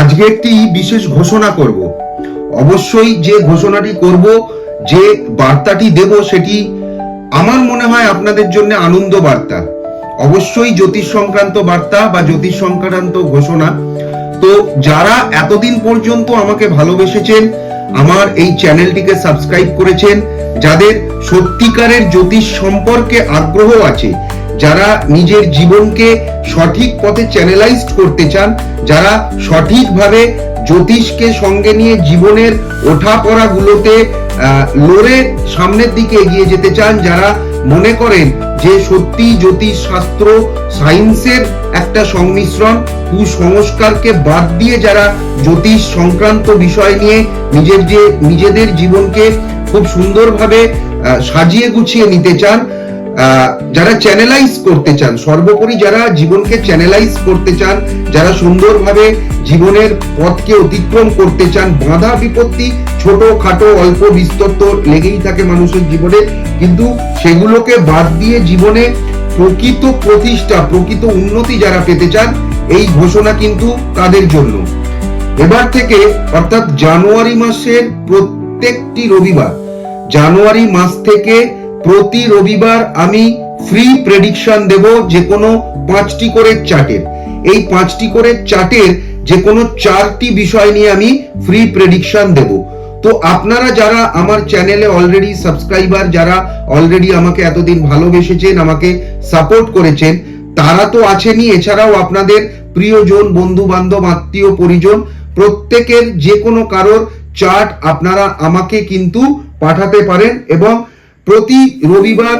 আজকে একটি বিশেষ ঘোষণা করব। অবশ্যই যে ঘোষণাটি করব, যে বার্তাটি দেব, সেটি আমার মনে হয় আপনাদের জন্য আনন্দ বার্তা। অবশ্যই জ্যোতিষ সংক্রান্ত বার্তা বা জ্যোতিষ সংক্রান্ত ঘোষণা। তো যারা এতদিন পর্যন্ত আমাকে ভালোবেসেছেন, আমার এই চ্যানেলটিকে সাবস্ক্রাইব করেছেন, যাদের সত্যিকারের জ্যোতিষ সম্পর্কে আগ্রহ আছে যারা নিজের জীবনকে সঠিক পথে চ্যানেলাইজড করতে চান যারা সঠিকভাবে জ্যোতিষকে সঙ্গে নিয়ে জীবনের ওঠাপড়াগুলোতে আহ, লড়ে সামনের দিকে এগিয়ে যেতে চান যারা মনে করেন যে সত্যি জ্যোতিষ শাস্ত্র সায়েন্সের একটা সংমিশ্রণ কুসংস্কারকে বাদ দিয়ে যারা জ্যোতিষ সংক্রান্ত বিষয় নিয়ে নিজের যে নিজেদের জীবনকে খুব সুন্দরভাবে সাজিয়ে গুছিয়ে নিতে চান যারা চ্যানেলাইজ করতে চান, সর্বোপরি যারা জীবনকে চ্যানেলাইজ করতে চান, যারা সুন্দরভাবে জীবনের পথকে অতিক্রম করতে চান, বাধা বিপত্তি, ছোট, খাটো, অল্প, বিস্তর তো লেগেই থাকে মানুষের জীবনে, কিন্তু সেগুলোকে বাদ দিয়ে জীবনে প্রকৃত প্রতিষ্ঠা, প্রকৃত উন্নতি যারা পেতে চান, এই ঘোষণা কিন্তু তাদের জন্য। এবার থেকে, অর্থাৎ জানুয়ারি মাসের প্রত্যেকটি রবিবার, জানুয়ারি মাস থেকে প্রতি রবিবার আমি ফ্রি প্রেডিকশন দেব যে কোনো পাঁচটি করে চার্টের। এই পাঁচটি করে চার্টের যে কোনো চারটি বিষয় নিয়ে আমি ফ্রি প্রেডিকশন দেব। তো আপনারা যারা আমার চ্যানেলে অলরেডি সাবস্ক্রাইবার যারা অলরেডি আমাকে এতদিন ভালোবেসেছেন, আমাকে সাপোর্ট করেছেন, তারা তো আছেনই। এছাড়াও আপনাদের প্রিয়জন বন্ধু বান্ধব আত্মীয়, পরিজন, প্রত্যেকের যে কোনো কারোর চার্ট আপনারা আমাকে কিন্তু পাঠাতে পারেন এবং প্রতি রবিবার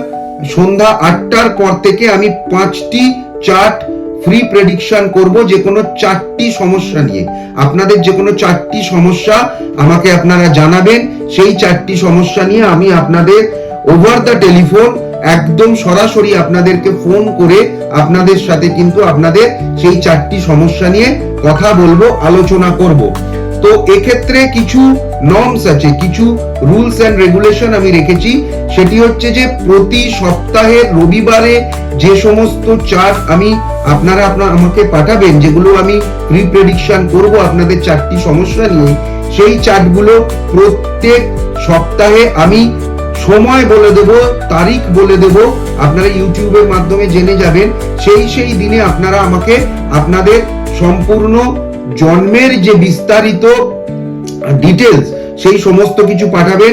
সন্ধ্যা আটটার পর থেকে আমি পাঁচটি চার্ট ফ্রি প্রেডিকশন করব, যে কোনো চারটি সমস্যা নিয়ে। আপনাদের যে কোনো চারটি সমস্যা আমাকে আপনারা জানাবেন, সেই চারটি সমস্যা নিয়ে আমি আপনাদের ওভার দ্য টেলিফোন একদম সরাসরি আপনাদেরকে ফোন করে আপনাদের সাথে কিন্তু আপনাদের সেই চারটি সমস্যা নিয়ে কথা বলব, আলোচনা করব। তো এক্ষেত্রে কিছু নর্মস আছে, কিছু রুলস এন্ড রেগুলেশন আমি রেখেছি। সেটি হচ্ছে যে প্রতি সপ্তাহের রবিবারে যে সমস্ত চার্ট আমি আপনারা আপনার আমাকে পাঠাবেন, যেগুলো আমি প্রি প্রেডিকশন করব আপনাদের চারটি সমস্যা নিয়ে, সেই চার্টগুলো প্রত্যেক সপ্তাহে আমি সময় বলে দেব, তারিখ বলে দেব, আপনারা ইউটিউবের মাধ্যমে জেনে যাবেন। সেই সেই দিনে আপনারা আমাকে আপনাদের সম্পূর্ণ জন্মের যে বিস্তারিত ডিটেলস সেই সমস্ত কিছু পাঠাবেন,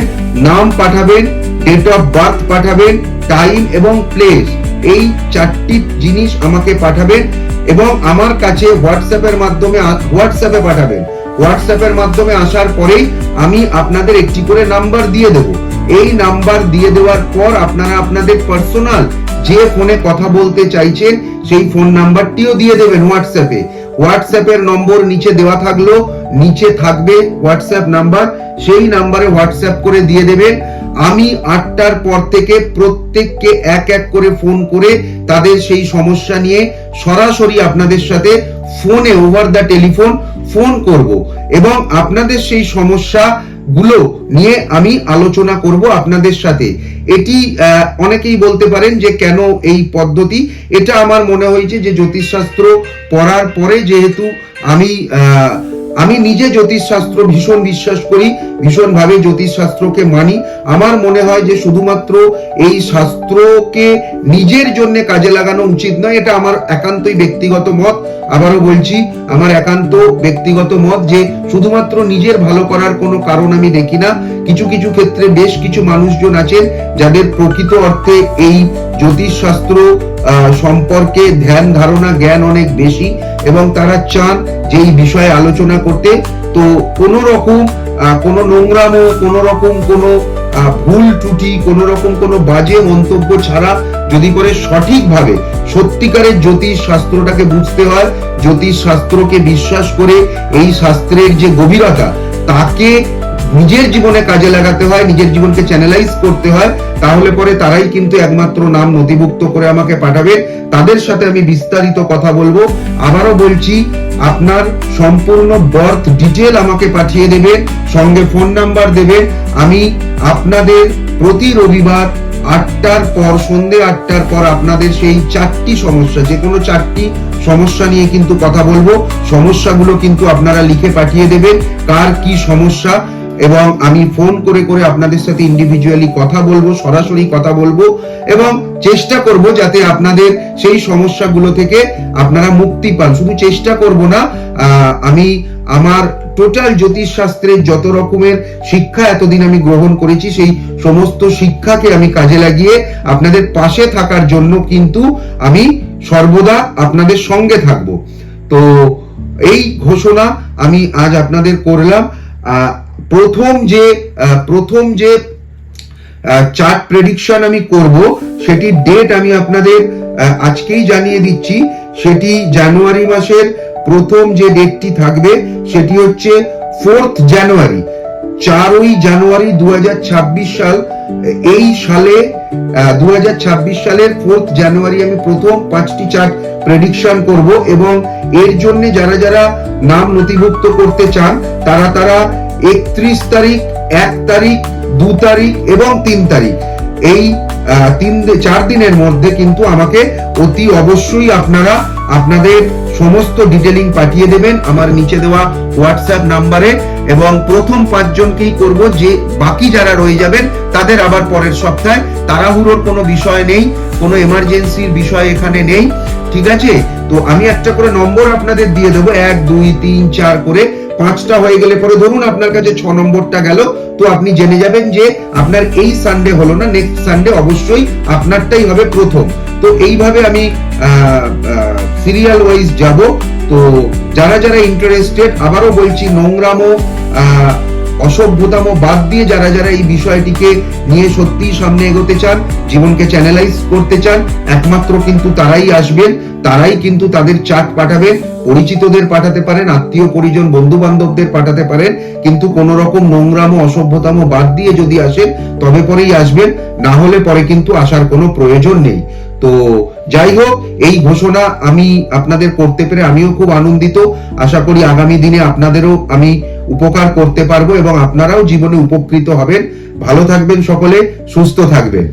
নাম পাঠাবেন ডেট অফ বার্থ পাঠাবেন টাইম এবং প্লেস এই চারটি জিনিস আমাকে পাঠাবেন এবং আমার কাছে হোয়াটসঅ্যাপের মাধ্যমে হোয়াটসঅ্যাপে পাঠাবেন। হোয়াটসঅ্যাপের মাধ্যমে আসার পরেই আমি আপনাদের একটি করে নাম্বার দিয়ে দেব। এই নাম্বার দিয়ে দেওয়ার পর আপনারা আপনাদের পার্সোনাল যে ফোনে কথা বলতে চাইছেন, সেই ফোন নাম্বারটিও দিয়ে দেবেন হোয়াটসঅ্যাপে হোয়াটসঅ্যাপের নম্বর নিচে দেওয়া থাকল, নিচে থাকবে হোয়াটসঅ্যাপ নাম্বার, সেই নাম্বারে হোয়াটসঅ্যাপ করে দিয়ে দেবেন। আমি আটটার পর থেকে প্রত্যেককে এক এক করে ফোন করে তাদের সেই সমস্যা নিয়ে সরাসরি আপনাদের সাথে ফোনে ওভার দ্য টেলিফোন ফোন করব। এবং আপনাদের সেই সমস্যা গুলো নিয়ে আমি আলোচনা করব আপনাদের সাথে। এটি অনেকেই বলতে পারেন যে কেন এই পদ্ধতি? এটা আমার মনে হয়েছে যে জ্যোতিষশাস্ত্র পড়ার পরে যেহেতু আমি আমি নিজে জ্যোতিষশাস্ত্র ভীষণ বিশ্বাস করি, ভীষণভাবে জ্যোতিষশাস্ত্রকে মানি। আমার মনে হয় যে শুধুমাত্র এই শাস্ত্রকে নিজের জন্য কাজে লাগানো উচিত নয়, এটা আমার একান্তই ব্যক্তিগত মত। আবারও বলছি, আমার একান্ত ব্যক্তিগত মত যে শুধুমাত্র নিজের ভালো করার কোনো কারণ আমি দেখি না। কিছু কিছু ক্ষেত্রে বেশ কিছু মানুষজন আছেন যাদের প্রকৃত অর্থে এই জ্যোতিষশাস্ত্র সম্পর্কে ধ্যান, ধারণা, জ্ঞান অনেক বেশি। এবং তারা চান যে এই বিষয়ে আলোচনা করতে। তো কোনো রকম কোনো নোংরামো, কোনো রকম কোনো ভুল ত্রুটি, কোনো রকম কোনো বাজে মন্তব্য ছাড়া যদি করে সঠিকভাবে সত্যিকারের জ্যোতিষ শাস্ত্রটাকে বুঝতে হয়, জ্যোতিষ শাস্ত্রকে বিশ্বাস করে এই শাস্ত্রের যে গভীরতা, তাকে নিজের জীবনে কাজে লাগাতে হয়, নিজের জীবনকে চ্যানেলাইজ করতে হয়, তাহলে পরে তারাই কিন্তু একমাত্র নাম নথিভুক্ত করে আমাকে পাঠাবে। তাদের সাথে আমি বিস্তারিত কথা বলব। আবারও বলছি, আপনার সম্পূর্ণ বার্থ ডিটেল আমাকে পাঠিয়ে দেবেন সঙ্গে ফোন নাম্বার দেবেন আমি আপনাদের প্রতি রবিবার আটটার পর, সন্ধে আটটার পর আপনাদের সেই চারটি সমস্যা, যে কোনো চারটি সমস্যা নিয়ে কিন্তু কথা বলব। সমস্যাগুলো কিন্তু আপনারা লিখে পাঠিয়ে দেবেন, কার কি সমস্যা। এবং আমি ফোন করে করে আপনাদের সাথে ইন্ডিভিজুয়ালি কথা বলব, সরাসরি কথা বলব এবং চেষ্টা করব যাতে আপনাদের সেই সমস্যাগুলো থেকে আপনারা মুক্তি পান। শুধু চেষ্টা করব না আমি আমার টোটাল জ্যোতিষ শাস্ত্রের যত রকমের শিক্ষা এতদিন আমি গ্রহণ করেছি, সেই সমস্ত শিক্ষাকে আমি কাজে লাগিয়ে আপনাদের পাশে থাকার জন্য কিন্তু আমি সর্বদা আপনাদের সঙ্গে থাকব। তো এই ঘোষণা আমি আজ আপনাদের করলাম। প্রথম যে প্রথম যে চার্ট প্রেডিকশন আমি করব সেটির ডেট আমি আপনাদের আজকেই জানিয়ে দিচ্ছি। সেটি জানুয়ারি মাসের প্রথম যে ডেটটি থাকবে, সেটি হচ্ছে ফোর্থ জানুয়ারি চারই জানুয়ারি দু সাল। এই সালে দু হাজার ছাব্বিশ সালের ফোর্থ জানুয়ারি আমি প্রথম পাঁচটি চার্ট প্রেডিকশন করব এবং এর জন্য যারা যারা নাম নথিভুক্ত করতে চান, তারা তারা একত্রিশ তারিখ, এক তারিখ, দু তারিখ এবং তিন তারিখ। এই তিন চার দিনের মধ্যে কিন্তু আমাকে অতি অবশ্যই আপনারা আপনাদের সমস্ত ডিটেলিং পাঠিয়ে দেবেন আমার নিচে দেওয়া হোয়াটসঅ্যাপ নাম্বারে এবং প্রথম পাঁচজনকেই করব যে বাকি যারা রয়ে যাবেন তাদের আবার পরের সপ্তাহে। তাড়াহুড়োর কোনো বিষয় নেই, কোনো এমার্জেন্সির বিষয় এখানে নেই, ঠিক আছে? তো আমি একটা করে নম্বর আপনাদের দিয়ে দেবো, এক, দুই, তিন, চার করে। পাঁচটা হয়ে গেলে পরে ধরুন আপনার কাছে ছ নম্বরটা গেল, তো আপনি জেনে যাবেন যে আপনার এই সানডে হলো না নেক্সট সানডে অবশ্যই আপনারটাই হবে প্রথম। তো এইভাবে আমি সিরিয়াল ওয়াইজ যাব। তো যারা যারা ইন্টারেস্টেড আবারও বলছি, নোংরামো অসভ্যতামো বাদ দিয়ে যারা যারা এই বিষয়টিকে নিয়ে সত্যি সামনে এগোতে চান, জীবনকে চ্যানেলাইজ করতে চান, একমাত্র কিন্তু তারাই আসবেন, তারাই কিন্তু তাদের চাট পাঠাবেন, পরিচিতদের পাঠাতে পারেন, আত্মীয় পরিজন বন্ধু বান্ধবদের পাঠাতে পারেন, কিন্তু কোন রকম নোংরামো, অসভ্যতাম বাদ দিয়ে যদি আসেন, তবে পরেই আসবেন, না হলে পরে কিন্তু আসার কোনো প্রয়োজন নেই। তো যাই হোক, এই ঘোষণা আমি আপনাদের করতে পেরে আমিও খুব আনন্দিত। আশা করি আগামী দিনে আপনাদেরও আমি উপকার করতে পারব এবং আপনারাও জীবনে উপকৃত হবেন। ভালো থাকবেন সকলে, সুস্থ থাকবেন।